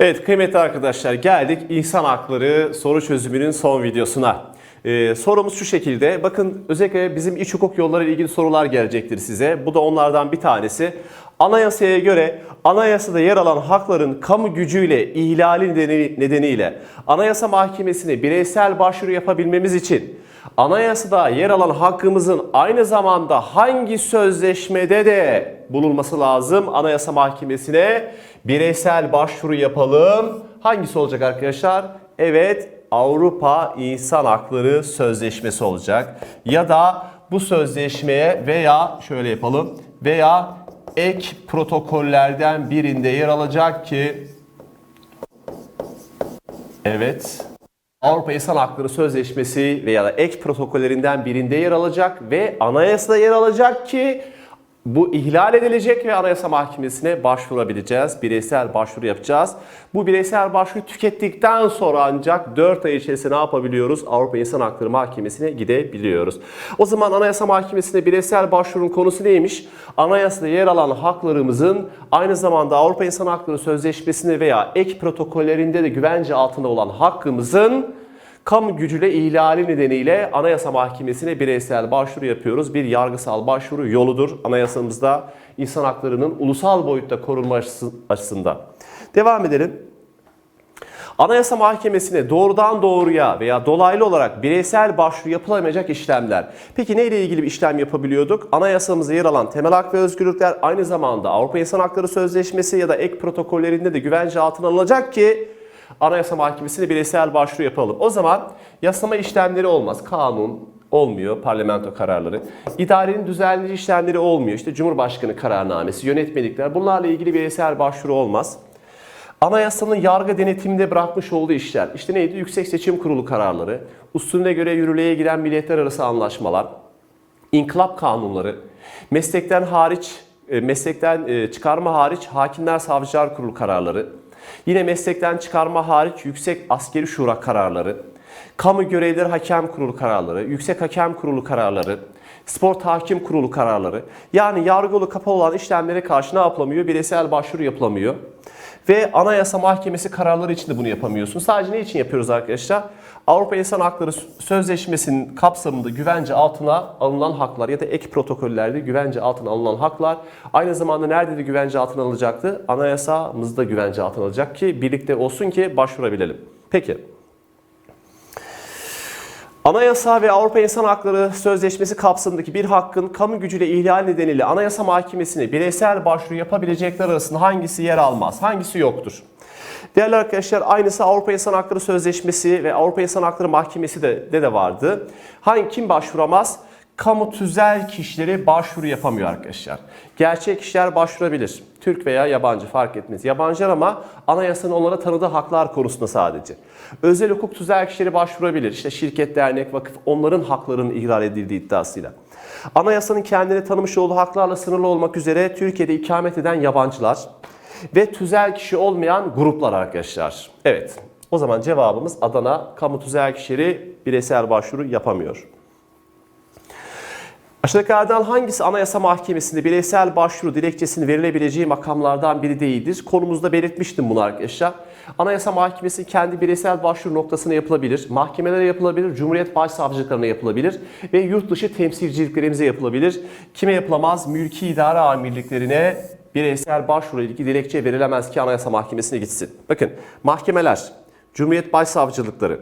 Evet kıymetli arkadaşlar geldik insan hakları soru çözümünün son videosuna. Ee, sorumuz şu şekilde. Bakın özellikle bizim iç hukuk yolları ile ilgili sorular gelecektir size. Bu da onlardan bir tanesi. Anayasaya göre anayasada yer alan hakların kamu gücüyle ihlali nedeni- nedeniyle Anayasa Mahkemesi'ne bireysel başvuru yapabilmemiz için Anayasada yer alan hakkımızın aynı zamanda hangi sözleşmede de bulunması lazım? Anayasa Mahkemesi'ne bireysel başvuru yapalım. Hangisi olacak arkadaşlar? Evet, Avrupa İnsan Hakları Sözleşmesi olacak. Ya da bu sözleşmeye veya şöyle yapalım veya ek protokollerden birinde yer alacak ki Evet. Avrupa İnsan Hakları Sözleşmesi veya da ek protokollerinden birinde yer alacak ve anayasada yer alacak ki bu ihlal edilecek ve Anayasa Mahkemesi'ne başvurabileceğiz. Bireysel başvuru yapacağız. Bu bireysel başvuru tükettikten sonra ancak 4 ay içerisinde ne yapabiliyoruz? Avrupa İnsan Hakları Mahkemesi'ne gidebiliyoruz. O zaman Anayasa Mahkemesi'ne bireysel başvurun konusu neymiş? Anayasada yer alan haklarımızın aynı zamanda Avrupa İnsan Hakları Sözleşmesi'nde veya ek protokollerinde de güvence altında olan hakkımızın kamu gücüyle ihlali nedeniyle Anayasa Mahkemesi'ne bireysel başvuru yapıyoruz. Bir yargısal başvuru yoludur anayasamızda insan haklarının ulusal boyutta korunması açısından. Devam edelim. Anayasa Mahkemesi'ne doğrudan doğruya veya dolaylı olarak bireysel başvuru yapılamayacak işlemler. Peki neyle ilgili bir işlem yapabiliyorduk? Anayasamızda yer alan temel hak ve özgürlükler aynı zamanda Avrupa İnsan Hakları Sözleşmesi ya da ek protokollerinde de güvence altına alınacak ki Anayasa Mahkemesi'ne bireysel başvuru yapalım. O zaman yasama işlemleri olmaz. Kanun olmuyor, parlamento kararları. İdarenin düzenleyici işlemleri olmuyor. İşte Cumhurbaşkanı kararnamesi, yönetmelikler bunlarla ilgili bireysel başvuru olmaz. Anayasanın yargı denetiminde bırakmış olduğu işler. İşte neydi? Yüksek Seçim Kurulu kararları, usulüne göre yürürlüğe giren milletler arası anlaşmalar, inkılap kanunları, meslekten hariç, e, meslekten e, çıkarma hariç hakimler savcılar kurulu kararları, yine meslekten çıkarma hariç yüksek askeri şura kararları, kamu görevlileri hakem kurulu kararları, yüksek hakem kurulu kararları, spor tahkim kurulu kararları. Yani yargılı kapalı olan işlemlere karşı ne yapılamıyor? Bireysel başvuru yapılamıyor. Ve Anayasa Mahkemesi kararları için de bunu yapamıyorsun. Sadece ne için yapıyoruz arkadaşlar? Avrupa İnsan Hakları Sözleşmesi'nin kapsamında güvence altına alınan haklar ya da ek protokollerde güvence altına alınan haklar aynı zamanda nerede de güvence altına alınacaktı? Anayasamızda güvence altına alacak ki birlikte olsun ki başvurabilelim. Peki. Anayasa ve Avrupa İnsan Hakları Sözleşmesi kapsamındaki bir hakkın kamu gücüyle ihlal nedeniyle Anayasa Mahkemesi'ne bireysel başvuru yapabilecekler arasında hangisi yer almaz? Hangisi yoktur? Değerli arkadaşlar aynısı Avrupa İnsan Hakları Sözleşmesi ve Avrupa İnsan Hakları Mahkemesi de, de, de vardı. Hangi kim başvuramaz? Kamu tüzel kişileri başvuru yapamıyor arkadaşlar. Gerçek kişiler başvurabilir. Türk veya yabancı fark etmez. Yabancılar ama anayasanın onlara tanıdığı haklar konusunda sadece. Özel hukuk tüzel kişileri başvurabilir. İşte şirket, dernek, vakıf onların haklarının ihlal edildiği iddiasıyla. Anayasanın kendine tanımış olduğu haklarla sınırlı olmak üzere Türkiye'de ikamet eden yabancılar ve tüzel kişi olmayan gruplar arkadaşlar. Evet. O zaman cevabımız Adana kamu tüzel kişileri bireysel başvuru yapamıyor. Aşağıdakilerden hangisi Anayasa Mahkemesi'nde bireysel başvuru dilekçesinin verilebileceği makamlardan biri değildir? Konumuzda belirtmiştim bunu arkadaşlar. Anayasa Mahkemesi kendi bireysel başvuru noktasına yapılabilir, mahkemelere yapılabilir, Cumhuriyet Başsavcılıklarına yapılabilir ve yurt dışı temsilciliklerimize yapılabilir. Kime yapılamaz? Mülki idare amirliklerine bireysel başvuru ilgili dilekçe verilemez ki Anayasa Mahkemesi'ne gitsin. Bakın mahkemeler, Cumhuriyet Başsavcılıkları,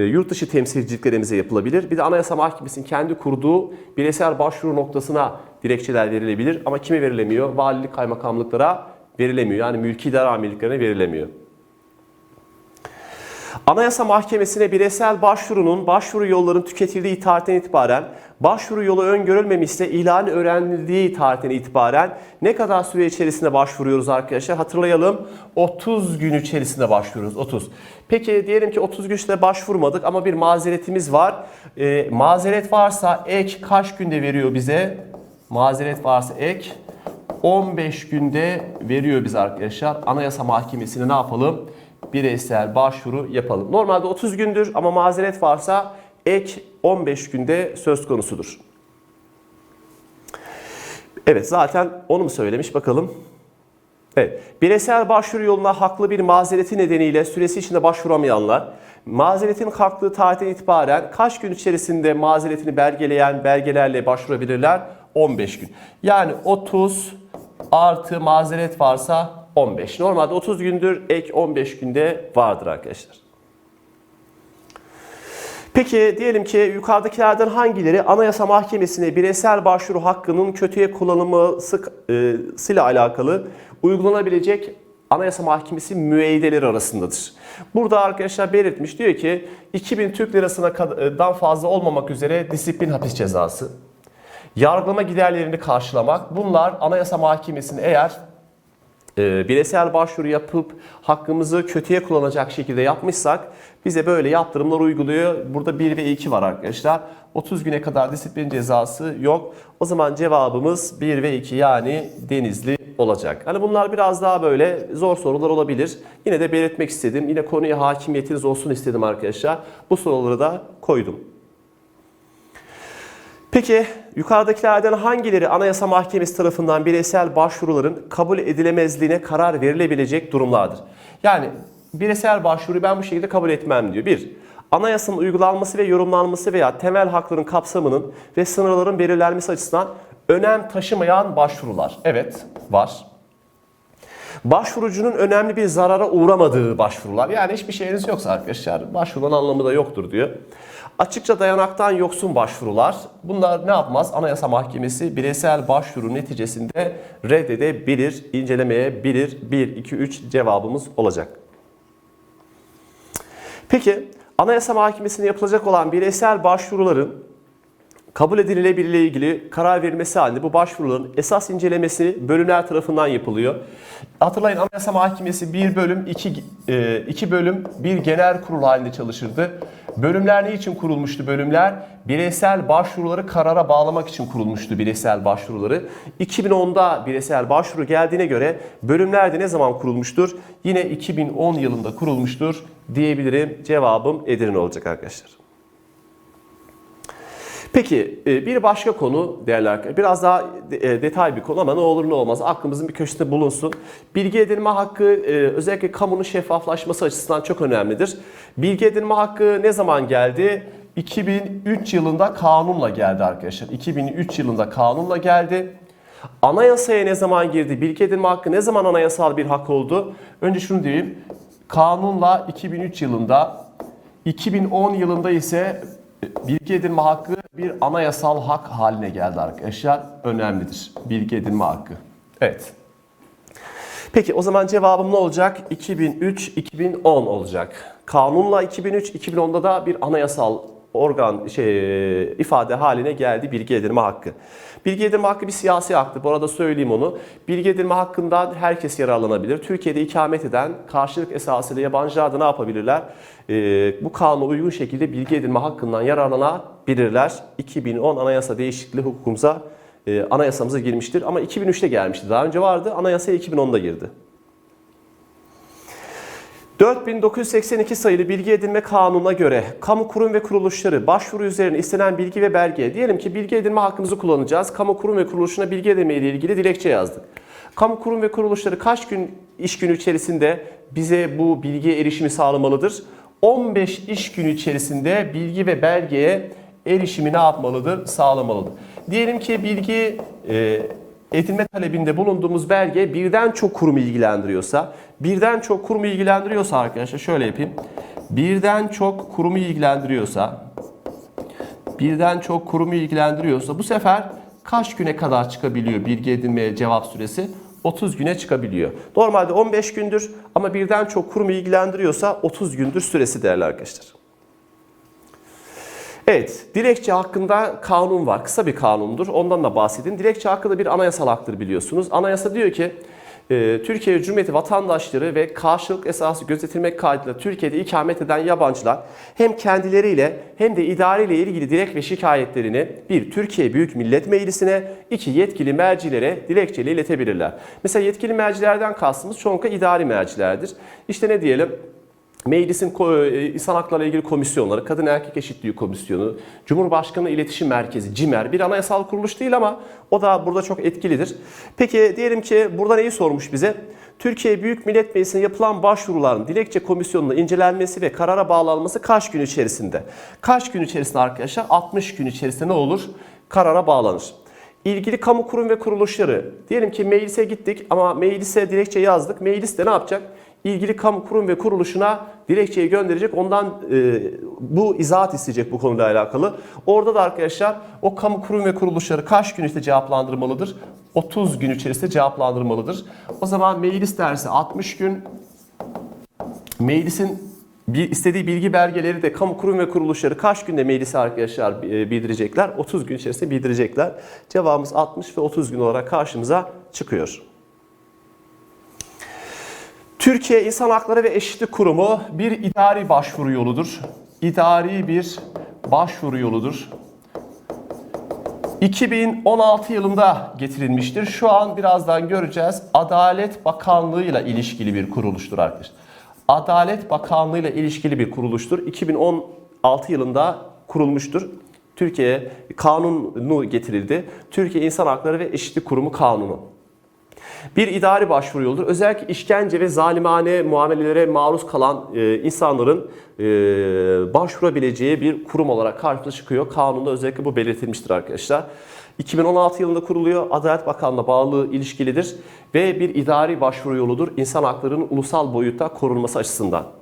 yurt dışı temsilciliklerimize yapılabilir. Bir de Anayasa Mahkemesi'nin kendi kurduğu bireysel başvuru noktasına dilekçeler verilebilir. Ama kime verilemiyor? Valilik kaymakamlıklara verilemiyor. Yani mülki idare amirliklerine verilemiyor. Anayasa Mahkemesi'ne bireysel başvurunun başvuru yollarının tüketildiği tarihten itibaren başvuru yolu öngörülmemişse ihlalin öğrenildiği tarihten itibaren ne kadar süre içerisinde başvuruyoruz arkadaşlar? Hatırlayalım 30 gün içerisinde başvuruyoruz 30. Peki diyelim ki 30 gün içinde başvurmadık ama bir mazeretimiz var. Ee, mazeret varsa ek kaç günde veriyor bize? Mazeret varsa ek 15 günde veriyor bize arkadaşlar. Anayasa Mahkemesi'ne ne yapalım? bireysel başvuru yapalım. Normalde 30 gündür ama mazeret varsa ek 15 günde söz konusudur. Evet zaten onu mu söylemiş bakalım. Evet, bireysel başvuru yoluna haklı bir mazereti nedeniyle süresi içinde başvuramayanlar, mazeretin kalktığı tarihten itibaren kaç gün içerisinde mazeretini belgeleyen belgelerle başvurabilirler? 15 gün. Yani 30 artı mazeret varsa 15. Normalde 30 gündür, ek 15 günde vardır arkadaşlar. Peki diyelim ki yukarıdakilerden hangileri Anayasa Mahkemesi'ne bireysel başvuru hakkının kötüye kullanılmasıyla alakalı uygulanabilecek Anayasa Mahkemesi müeyyideleri arasındadır. Burada arkadaşlar belirtmiş diyor ki 2000 Türk Lirası'ndan fazla olmamak üzere disiplin hapis cezası, yargılama giderlerini karşılamak bunlar Anayasa Mahkemesi'nin eğer e, bireysel başvuru yapıp hakkımızı kötüye kullanacak şekilde yapmışsak bize böyle yaptırımlar uyguluyor. Burada 1 ve 2 var arkadaşlar. 30 güne kadar disiplin cezası yok. O zaman cevabımız 1 ve 2 yani Denizli olacak. Hani bunlar biraz daha böyle zor sorular olabilir. Yine de belirtmek istedim. Yine konuya hakimiyetiniz olsun istedim arkadaşlar. Bu soruları da koydum. Peki yukarıdakilerden hangileri Anayasa Mahkemesi tarafından bireysel başvuruların kabul edilemezliğine karar verilebilecek durumlardır? Yani bireysel başvuru ben bu şekilde kabul etmem diyor. Bir, anayasanın uygulanması ve yorumlanması veya temel hakların kapsamının ve sınırların belirlenmesi açısından önem taşımayan başvurular. Evet, var. Başvurucunun önemli bir zarara uğramadığı başvurular. Yani hiçbir şeyiniz yoksa arkadaşlar başvurunun anlamı da yoktur diyor. Açıkça dayanaktan yoksun başvurular. Bunlar ne yapmaz? Anayasa Mahkemesi bireysel başvuru neticesinde reddedebilir, incelemeyebilir. 1, 2, 3 cevabımız olacak. Peki Anayasa Mahkemesi'ne yapılacak olan bireysel başvuruların kabul edilebilirliği ilgili karar verilmesi halinde bu başvuruların esas incelemesi bölümler tarafından yapılıyor. Hatırlayın Anayasa Mahkemesi bir bölüm, iki, e, iki bölüm, bir genel kurul halinde çalışırdı. Bölümler ne için kurulmuştu bölümler? Bireysel başvuruları karara bağlamak için kurulmuştu bireysel başvuruları. 2010'da bireysel başvuru geldiğine göre bölümler de ne zaman kurulmuştur? Yine 2010 yılında kurulmuştur diyebilirim. Cevabım Edirne olacak arkadaşlar. Peki e, bir başka konu değerli arkadaşlar. Biraz daha e, detay bir konu ama ne olur ne olmaz aklımızın bir köşesinde bulunsun. Bilgi edinme hakkı e, özellikle kamunun şeffaflaşması açısından çok önemlidir. Bilgi edinme hakkı ne zaman geldi? 2003 yılında kanunla geldi arkadaşlar. 2003 yılında kanunla geldi. Anayasaya ne zaman girdi? Bilgi edinme hakkı ne zaman anayasal bir hak oldu? Önce şunu diyeyim. Kanunla 2003 yılında, 2010 yılında ise bilgi edinme hakkı bir anayasal hak haline geldi arkadaşlar. Önemlidir. Bilgi edinme hakkı. Evet. Peki o zaman cevabım ne olacak? 2003-2010 olacak. Kanunla 2003-2010'da da bir anayasal organ şey ifade haline geldi bilgi edinme hakkı. Bilgi edinme hakkı bir siyasi haktır. Bu arada söyleyeyim onu. Bilgi edinme hakkından herkes yararlanabilir. Türkiye'de ikamet eden karşılık esasıyla yabancılar da ne yapabilirler? Ee, bu kanuna uygun şekilde bilgi edinme hakkından yararlanabilirler. 2010 anayasa değişikliği hukukumuza, e, anayasamıza girmiştir. Ama 2003'te gelmişti. Daha önce vardı. Anayasaya 2010'da girdi. 4982 sayılı bilgi edinme kanununa göre kamu kurum ve kuruluşları başvuru üzerine istenen bilgi ve belge diyelim ki bilgi edinme hakkımızı kullanacağız. Kamu kurum ve kuruluşuna bilgi edinme ile ilgili dilekçe yazdık. Kamu kurum ve kuruluşları kaç gün iş günü içerisinde bize bu bilgiye erişimi sağlamalıdır? 15 iş günü içerisinde bilgi ve belgeye erişimi ne yapmalıdır? Sağlamalıdır. Diyelim ki bilgi e, edinme talebinde bulunduğumuz belge birden çok kurumu ilgilendiriyorsa, birden çok kurumu ilgilendiriyorsa arkadaşlar şöyle yapayım. Birden çok kurumu ilgilendiriyorsa, birden çok kurumu ilgilendiriyorsa bu sefer kaç güne kadar çıkabiliyor bilgi edinmeye cevap süresi? 30 güne çıkabiliyor. Normalde 15 gündür ama birden çok kurumu ilgilendiriyorsa 30 gündür süresi değerli arkadaşlar. Evet, dilekçe hakkında kanun var. Kısa bir kanundur. Ondan da bahsedin. Dilekçe hakkı da bir anayasal haktır biliyorsunuz. Anayasa diyor ki e, Türkiye Cumhuriyeti vatandaşları ve karşılık esası gözetilmek kaydıyla Türkiye'de ikamet eden yabancılar hem kendileriyle hem de idareyle ilgili dilek ve şikayetlerini bir Türkiye Büyük Millet Meclisi'ne, iki yetkili mercilere dilekçeyle iletebilirler. Mesela yetkili mercilerden kastımız çoğunlukla idari mercilerdir. İşte ne diyelim? Meclisin e, insan hakları ilgili komisyonları, kadın erkek eşitliği komisyonu, Cumhurbaşkanı İletişim Merkezi, CİMER bir anayasal kuruluş değil ama o da burada çok etkilidir. Peki diyelim ki burada neyi sormuş bize? Türkiye Büyük Millet Meclisi'ne yapılan başvuruların dilekçe komisyonuna incelenmesi ve karara bağlanması kaç gün içerisinde? Kaç gün içerisinde arkadaşlar? 60 gün içerisinde ne olur? Karara bağlanır. İlgili kamu kurum ve kuruluşları, diyelim ki meclise gittik ama meclise dilekçe yazdık. Meclis de ne yapacak? İlgili kamu kurum ve kuruluşuna dilekçeyi gönderecek. Ondan e, bu izahat isteyecek bu konuyla alakalı. Orada da arkadaşlar o kamu kurum ve kuruluşları kaç gün içinde cevaplandırmalıdır? 30 gün içerisinde cevaplandırmalıdır. O zaman meclis dersi 60 gün, meclisin bir istediği bilgi belgeleri de kamu kurum ve kuruluşları kaç günde meclise arkadaşlar e, bildirecekler? 30 gün içerisinde bildirecekler. Cevabımız 60 ve 30 gün olarak karşımıza çıkıyor. Türkiye İnsan Hakları ve Eşitlik Kurumu bir idari başvuru yoludur. İdari bir başvuru yoludur. 2016 yılında getirilmiştir. Şu an birazdan göreceğiz. Adalet Bakanlığı ile ilişkili bir kuruluştur arkadaşlar. Adalet Bakanlığı ile ilişkili bir kuruluştur. 2016 yılında kurulmuştur. Türkiye kanunu getirildi. Türkiye İnsan Hakları ve Eşitlik Kurumu Kanunu. Bir idari başvuru yoludur. Özellikle işkence ve zalimane muamelelere maruz kalan e, insanların e, başvurabileceği bir kurum olarak karşımıza çıkıyor. Kanunda özellikle bu belirtilmiştir arkadaşlar. 2016 yılında kuruluyor. Adalet Bakanlığı'na bağlı ilişkilidir ve bir idari başvuru yoludur insan haklarının ulusal boyutta korunması açısından.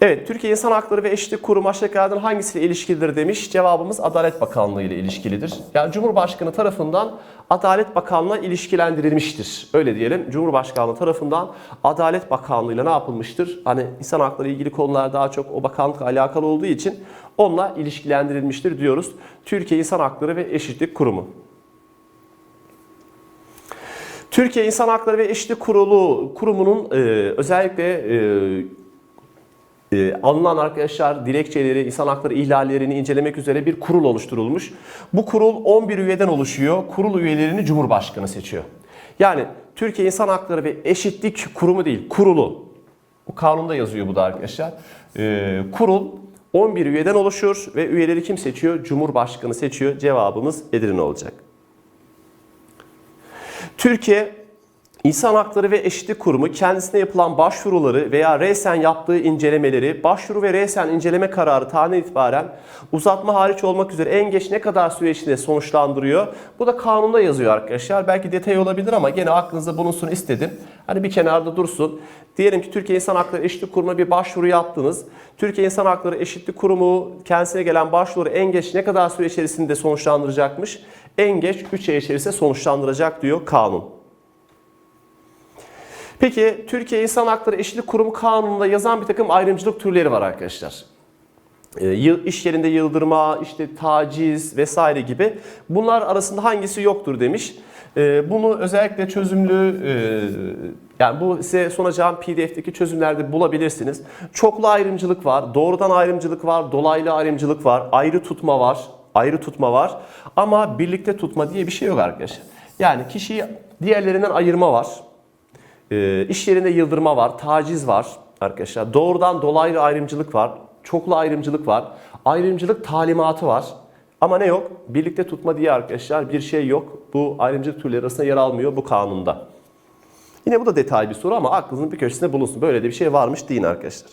Evet, Türkiye İnsan Hakları ve Eşitlik Kurumu aşağıdakilerden hangisiyle ilişkilidir demiş. Cevabımız Adalet Bakanlığı ile ilişkilidir. Yani Cumhurbaşkanı tarafından Adalet Bakanlığı'na ilişkilendirilmiştir. Öyle diyelim. Cumhurbaşkanlığı tarafından Adalet Bakanlığı ile ne yapılmıştır? Hani insan hakları ilgili konular daha çok o bakanlıkla alakalı olduğu için onunla ilişkilendirilmiştir diyoruz. Türkiye İnsan Hakları ve Eşitlik Kurumu. Türkiye İnsan Hakları ve Eşitlik Kurulu kurumunun e, özellikle e, e, alınan arkadaşlar dilekçeleri, insan hakları ihlallerini incelemek üzere bir kurul oluşturulmuş. Bu kurul 11 üyeden oluşuyor. Kurul üyelerini Cumhurbaşkanı seçiyor. Yani Türkiye İnsan Hakları ve Eşitlik Kurumu değil, kurulu. Bu kanunda yazıyor bu da arkadaşlar. E, kurul 11 üyeden oluşur ve üyeleri kim seçiyor? Cumhurbaşkanı seçiyor. Cevabımız Edirne olacak. Türkiye İnsan Hakları ve Eşitlik Kurumu kendisine yapılan başvuruları veya resen yaptığı incelemeleri başvuru ve resen inceleme kararı tarihinden itibaren uzatma hariç olmak üzere en geç ne kadar süre içinde sonuçlandırıyor. Bu da kanunda yazıyor arkadaşlar. Belki detay olabilir ama gene aklınızda bulunsun istedim. Hani bir kenarda dursun. Diyelim ki Türkiye İnsan Hakları Eşitlik Kurumu'na bir başvuru yaptınız. Türkiye İnsan Hakları Eşitlik Kurumu kendisine gelen başvuru en geç ne kadar süre içerisinde sonuçlandıracakmış? En geç 3 ay içerisinde sonuçlandıracak diyor kanun. Peki Türkiye İnsan Hakları Eşitlik Kurumu Kanunu'nda yazan bir takım ayrımcılık türleri var arkadaşlar. E, iş yerinde yıldırma, işte taciz vesaire gibi. Bunlar arasında hangisi yoktur demiş. E, bunu özellikle çözümlü e, yani bu size sunacağım PDF'deki çözümlerde bulabilirsiniz. Çoklu ayrımcılık var, doğrudan ayrımcılık var, dolaylı ayrımcılık var, ayrı tutma var, ayrı tutma var. Ama birlikte tutma diye bir şey yok arkadaşlar. Yani kişiyi diğerlerinden ayırma var. E, iş yerinde yıldırma var, taciz var arkadaşlar. Doğrudan dolaylı ayrımcılık var, çoklu ayrımcılık var. Ayrımcılık talimatı var. Ama ne yok? Birlikte tutma diye arkadaşlar bir şey yok. Bu ayrımcılık türleri arasında yer almıyor bu kanunda. Yine bu da detaylı bir soru ama aklınızın bir köşesinde bulunsun. Böyle de bir şey varmış deyin arkadaşlar.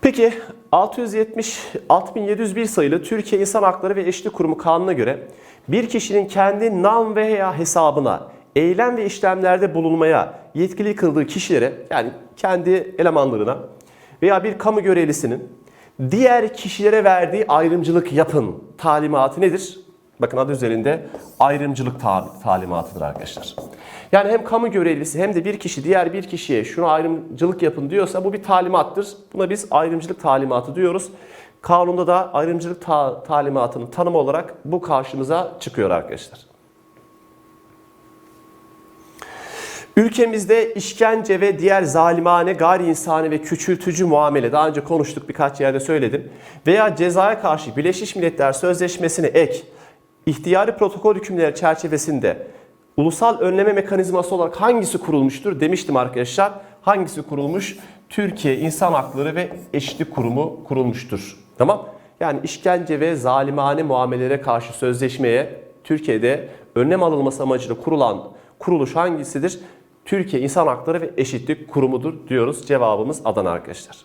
Peki 670 6701 sayılı Türkiye İnsan Hakları ve Eşitlik Kurumu kanuna göre bir kişinin kendi nam veya hesabına eylem ve işlemlerde bulunmaya yetkili kıldığı kişilere yani kendi elemanlarına veya bir kamu görevlisinin diğer kişilere verdiği ayrımcılık yapın talimatı nedir? Bakın adı üzerinde ayrımcılık talimatıdır arkadaşlar. Yani hem kamu görevlisi hem de bir kişi diğer bir kişiye şunu ayrımcılık yapın diyorsa bu bir talimattır. Buna biz ayrımcılık talimatı diyoruz. Kanunda da ayrımcılık ta talimatının tanımı olarak bu karşımıza çıkıyor arkadaşlar. Ülkemizde işkence ve diğer zalimane, gayri insani ve küçültücü muamele, daha önce konuştuk birkaç yerde söyledim, veya cezaya karşı Birleşmiş Milletler Sözleşmesi'ne ek, ihtiyari protokol hükümleri çerçevesinde ulusal önleme mekanizması olarak hangisi kurulmuştur demiştim arkadaşlar. Hangisi kurulmuş? Türkiye İnsan Hakları ve Eşitlik Kurumu kurulmuştur. Tamam? Yani işkence ve zalimane muamelelere karşı sözleşmeye Türkiye'de önlem alınması amacıyla kurulan kuruluş hangisidir? Türkiye İnsan Hakları ve Eşitlik Kurumu'dur diyoruz. Cevabımız Adana arkadaşlar.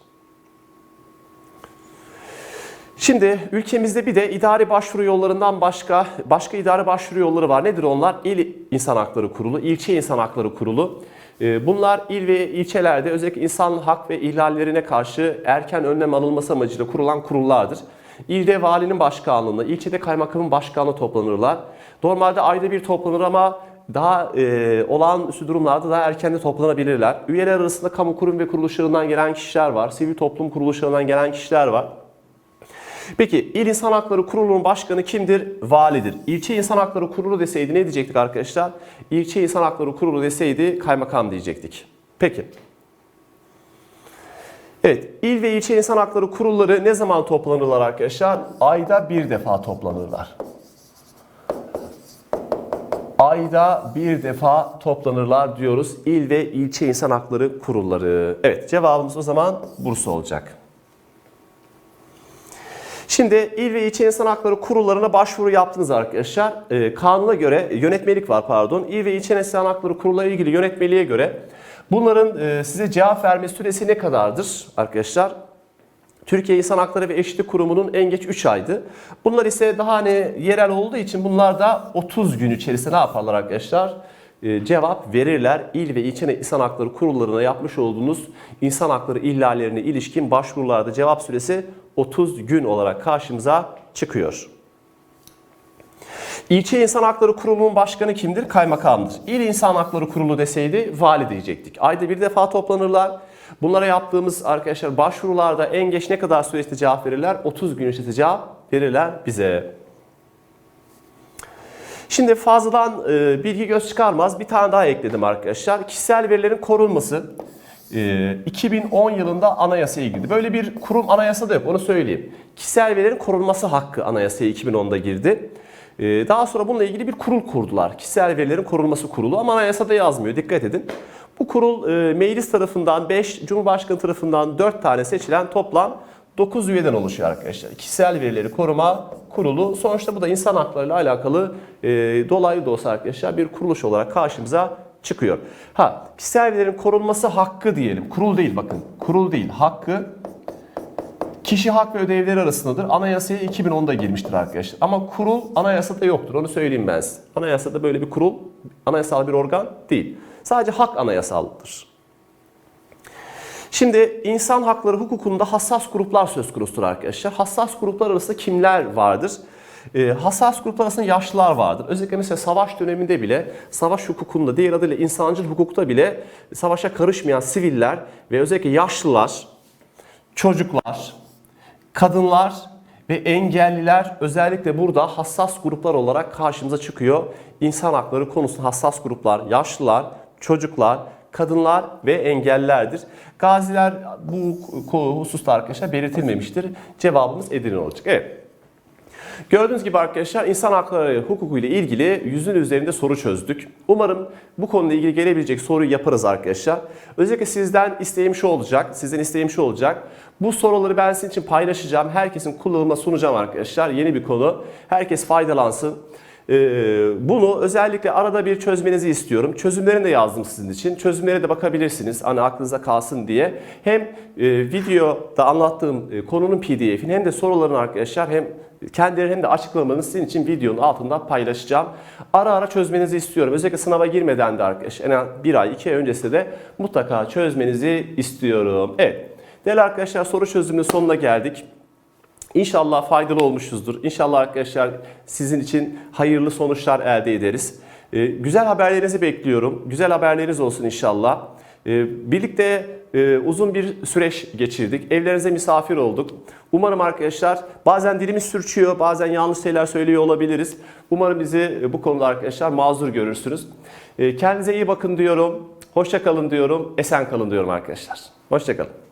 Şimdi ülkemizde bir de idari başvuru yollarından başka başka idari başvuru yolları var. Nedir onlar? İl İnsan Hakları Kurulu, ilçe İnsan Hakları Kurulu. Ee, Bunlar il ve ilçelerde özellikle insan hak ve ihlallerine karşı erken önlem alınması amacıyla kurulan kurullardır. İlde valinin başkanlığında, ilçede kaymakamın başkanlığı toplanırlar. Normalde ayda bir toplanır ama daha e, olağanüstü durumlarda daha erken de toplanabilirler. Üyeler arasında kamu kurum ve kuruluşlarından gelen kişiler var, sivil toplum kuruluşlarından gelen kişiler var. Peki İl İnsan Hakları Kurulu'nun başkanı kimdir? Validir. İlçe İnsan Hakları Kurulu deseydi ne diyecektik arkadaşlar? İlçe İnsan Hakları Kurulu deseydi kaymakam diyecektik. Peki. Evet, il ve ilçe insan hakları kurulları ne zaman toplanırlar arkadaşlar? Ayda bir defa toplanırlar. Ayda bir defa toplanırlar diyoruz il ve ilçe insan hakları kurulları. Evet, cevabımız o zaman Bursa olacak. Şimdi il ve ilçe insan hakları kurullarına başvuru yaptınız arkadaşlar. Ee, kanuna göre yönetmelik var pardon. İl ve ilçe insan hakları kurulları ilgili yönetmeliğe göre bunların e, size cevap verme süresi ne kadardır arkadaşlar? Türkiye İnsan Hakları ve Eşitlik Kurumu'nun en geç 3 aydı. Bunlar ise daha hani yerel olduğu için bunlar da 30 gün içerisinde ne yaparlar arkadaşlar? Ee, cevap verirler. İl ve ilçe insan hakları kurullarına yapmış olduğunuz insan hakları ihlallerine ilişkin başvurularda cevap süresi 30 gün olarak karşımıza çıkıyor. İlçe İnsan Hakları Kurulu'nun başkanı kimdir? Kaymakamdır. İl İnsan Hakları Kurulu deseydi vali diyecektik. Ayda bir defa toplanırlar. Bunlara yaptığımız arkadaşlar başvurularda en geç ne kadar süreçte cevap verirler? 30 gün içerisinde cevap verirler bize. Şimdi fazladan e, bilgi göz çıkarmaz. Bir tane daha ekledim arkadaşlar. Kişisel verilerin korunması. e, 2010 yılında anayasaya girdi. Böyle bir kurum anayasada yok onu söyleyeyim. Kişisel verilerin korunması hakkı anayasaya 2010'da girdi. E, daha sonra bununla ilgili bir kurul kurdular. Kişisel verilerin korunması kurulu ama anayasada yazmıyor. Dikkat edin. Bu kurul e, meclis tarafından 5, Cumhurbaşkanı tarafından 4 tane seçilen toplam 9 üyeden oluşuyor arkadaşlar. Kişisel verileri koruma kurulu. Sonuçta bu da insan haklarıyla alakalı e, dolaylı da olsa arkadaşlar bir kuruluş olarak karşımıza çıkıyor. Ha, kişisel verilerin korunması hakkı diyelim. Kurul değil bakın. Kurul değil. Hakkı kişi hak ve ödevleri arasındadır. Anayasaya 2010'da girmiştir arkadaşlar. Ama kurul anayasada yoktur. Onu söyleyeyim ben size. Anayasada böyle bir kurul anayasal bir organ değil. Sadece hak anayasaldır. Şimdi insan hakları hukukunda hassas gruplar söz konusudur arkadaşlar. Hassas gruplar arasında kimler vardır? Ee, hassas gruplar arasında yaşlılar vardır. Özellikle mesela savaş döneminde bile, savaş hukukunda, diğer adıyla insancıl hukukta bile savaşa karışmayan siviller ve özellikle yaşlılar, çocuklar, kadınlar ve engelliler özellikle burada hassas gruplar olarak karşımıza çıkıyor. İnsan hakları konusunda hassas gruplar, yaşlılar, çocuklar, kadınlar ve engellilerdir. Gaziler bu hususta arkadaşlar belirtilmemiştir. Cevabımız Edirne olacak. Evet. Gördüğünüz gibi arkadaşlar insan hakları hukuku ile ilgili yüzün üzerinde soru çözdük. Umarım bu konuyla ilgili gelebilecek soruyu yaparız arkadaşlar. Özellikle sizden isteğim şu olacak, sizden isteğim şu olacak. Bu soruları ben sizin için paylaşacağım. Herkesin kullanımına sunacağım arkadaşlar. Yeni bir konu. Herkes faydalansın. Ee, bunu özellikle arada bir çözmenizi istiyorum. Çözümlerini de yazdım sizin için. Çözümlere de bakabilirsiniz. Hani aklınıza kalsın diye. Hem e, videoda anlattığım e, konunun pdf'ini hem de soruların arkadaşlar hem kendileri hem de açıklamalarını sizin için videonun altında paylaşacağım. Ara ara çözmenizi istiyorum. Özellikle sınava girmeden de arkadaşlar en az bir ay, iki ay öncesinde de mutlaka çözmenizi istiyorum. Evet. Değerli arkadaşlar soru çözümünün sonuna geldik. İnşallah faydalı olmuşuzdur. İnşallah arkadaşlar sizin için hayırlı sonuçlar elde ederiz. Ee, güzel haberlerinizi bekliyorum. Güzel haberleriniz olsun inşallah. Ee, birlikte e, uzun bir süreç geçirdik. Evlerinize misafir olduk. Umarım arkadaşlar bazen dilimiz sürçüyor, bazen yanlış şeyler söylüyor olabiliriz. Umarım bizi e, bu konuda arkadaşlar mazur görürsünüz. E, kendinize iyi bakın diyorum. Hoşça kalın diyorum. Esen kalın diyorum arkadaşlar. Hoşça kalın.